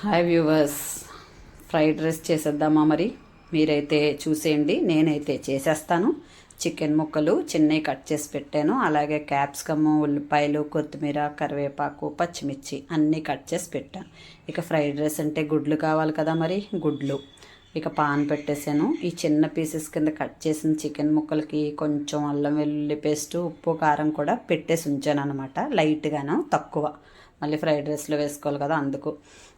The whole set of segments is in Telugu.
హాయ్ వ్యూవర్స్ ఫ్రైడ్ రైస్ చేసేద్దామా మరి? మీరైతే చూసేయండి నేనైతే చేసేస్తాను. చికెన్ ముక్కలు చిన్నవి కట్ చేసి పెట్టాను. అలాగే క్యాప్సికమ్ ఉల్లిపాయలు కొత్తిమీర కరివేపాకు పచ్చిమిర్చి అన్నీ కట్ చేసి పెట్టాను. ఇక ఫ్రైడ్ రైస్ అంటే గుడ్లు కావాలి కదా మరి? గుడ్లు. ఇక పాన్ పెట్టేసాను ఈ చిన్న పీసెస్ కింద కట్ చేసిన చికెన్ ముక్కలకి కొంచెం అల్లం వెల్లుల్లి పేస్ట్ ఉప్పు కారం కూడా పెట్టేసి ఉంచాను అనమాట లైట్గాను తక్కువ. మళ్ళీ ఫ్రైడ్ రైస్లో వేసుకోవాలి కదా అందుకు.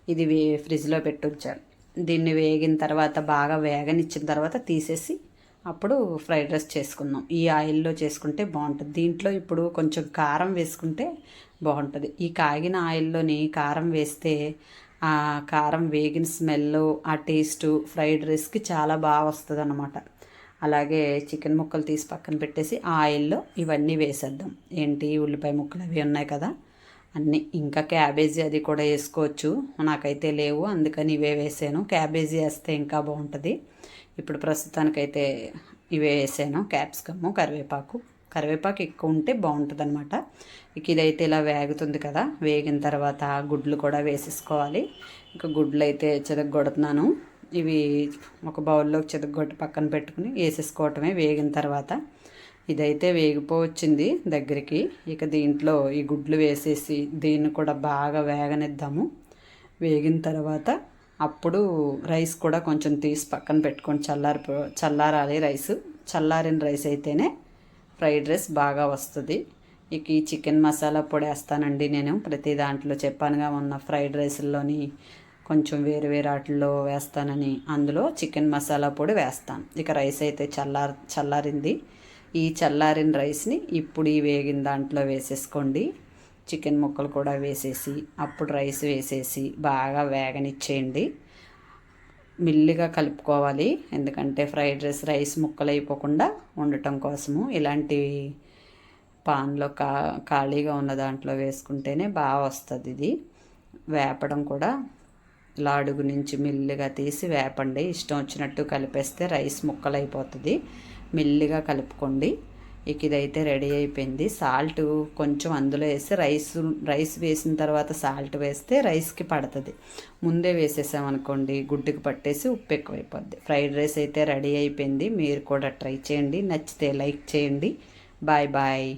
ఇది ఫ్రిడ్జ్లో పెట్టుంచాను దీన్ని వేగిన తర్వాత బాగా వేగనిచ్చిన తర్వాత తీసేసి అప్పుడు ఫ్రైడ్ రైస్ చేసుకుందాం. ఈ ఆయిల్లో చేసుకుంటే బాగుంటుంది. దీంట్లో ఇప్పుడు కొంచెం కారం వేసుకుంటే బాగుంటుంది. ఈ కాగిన ఆయిల్లోని కారం వేస్తే ఆ కారం వేగిన స్మెల్ ఆ టేస్ట్ ఫ్రైడ్ రైస్కి చాలా బాగా వస్తుంది అనమాట అలాగే చికెన్ ముక్కలు తీసి పక్కన పెట్టేసి ఆ ఆయిల్లో ఇవన్నీ వేసేద్దాం. ఏంటి? ఉల్లిపాయ ముక్కలు అవి ఉన్నాయి కదా. అన్నీ. ఇంకా క్యాబేజీ అది కూడా వేసుకోవచ్చు. నాకైతే లేవు అందుకని ఇవే వేసాను. క్యాబేజీ వేస్తే ఇంకా బాగుంటుంది. ఇప్పుడు ప్రస్తుతానికైతే ఇవే వేసాను. క్యాప్సికమ్ కరివేపాకు. కరివేపాకు ఎక్కువ ఉంటే బాగుంటుంది అనమాట ఇక ఇదైతే ఇలా వేగుతుంది కదా వేగిన తర్వాత గుడ్లు కూడా వేసేసుకోవాలి. ఇక గుడ్లు అయితే చెదగొడుతున్నాను. ఇవి ఒక బౌల్లోకి చెదగొట్టి పక్కన పెట్టుకుని వేసేసుకోవటమే. వేగిన తర్వాత ఇదైతే వేగిపోవచ్చింది దగ్గరికి. ఇక దీంట్లో ఈ గుడ్లు వేసేసి దీన్ని కూడా బాగా వేగనిద్దాము. వేగిన తర్వాత అప్పుడు రైస్ కూడా కొంచెం తీసి పక్కన పెట్టుకొని చల్లారి చల్లారాలి రైస్. చల్లారిన రైస్ అయితేనే ఫ్రైడ్ రైస్ బాగా వస్తుంది. ఇక ఈ చికెన్ మసాలా పొడి వేస్తానండి నేను. ప్రతి దాంట్లో చెప్పానుగా ఉన్న ఫ్రైడ్ రైస్లోని కొంచెం వేరు వేరు వాటిల్లో వేస్తానని అందులో చికెన్ మసాలా పొడి వేస్తాను. ఇక రైస్ అయితే చల్లార్ చల్లారింది. ఈ చల్లారిన రైస్ని ఇప్పుడు ఈ వేగిన దాంట్లో వేసేసుకోండి. చికెన్ ముక్కలు కూడా వేసేసి అప్పుడు రైస్ వేసేసి బాగా వేగనిచ్చేయండి. మిల్లిగా కలుపుకోవాలి. ఎందుకంటే ఫ్రైడ్ రైస్ రైస్ ముక్కలు అయిపోకుండా ఉండటం కోసము ఇలాంటివి పాన్లో కా ఖాళీగా ఉన్న దాంట్లో వేసుకుంటేనే బాగా వస్తుంది ఇది. వేపడం కూడా ఇలా అడుగు నుంచి మిల్లిగా తీసి వేపండి. ఇష్టం వచ్చినట్టు కలిపేస్తే రైస్ ముక్కలు అయిపోతుంది మెల్లిగా కలుపుకోండి. ఇక ఇదైతే రెడీ అయిపోయింది. సాల్ట్ కొంచెం అందులో వేసి రైస్ రైస్ వేసిన తర్వాత సాల్ట్ వేస్తే రైస్కి పడుతుంది. ముందే వేసేసామనుకోండి గుడ్డుకి పట్టేసి ఉప్పు ఎక్కువైపోద్ది. ఫ్రైడ్ రైస్ అయితే రెడీ అయిపోయింది. మీరు కూడా ట్రై చేయండి. నచ్చితే లైక్ చేయండి. Bye bye.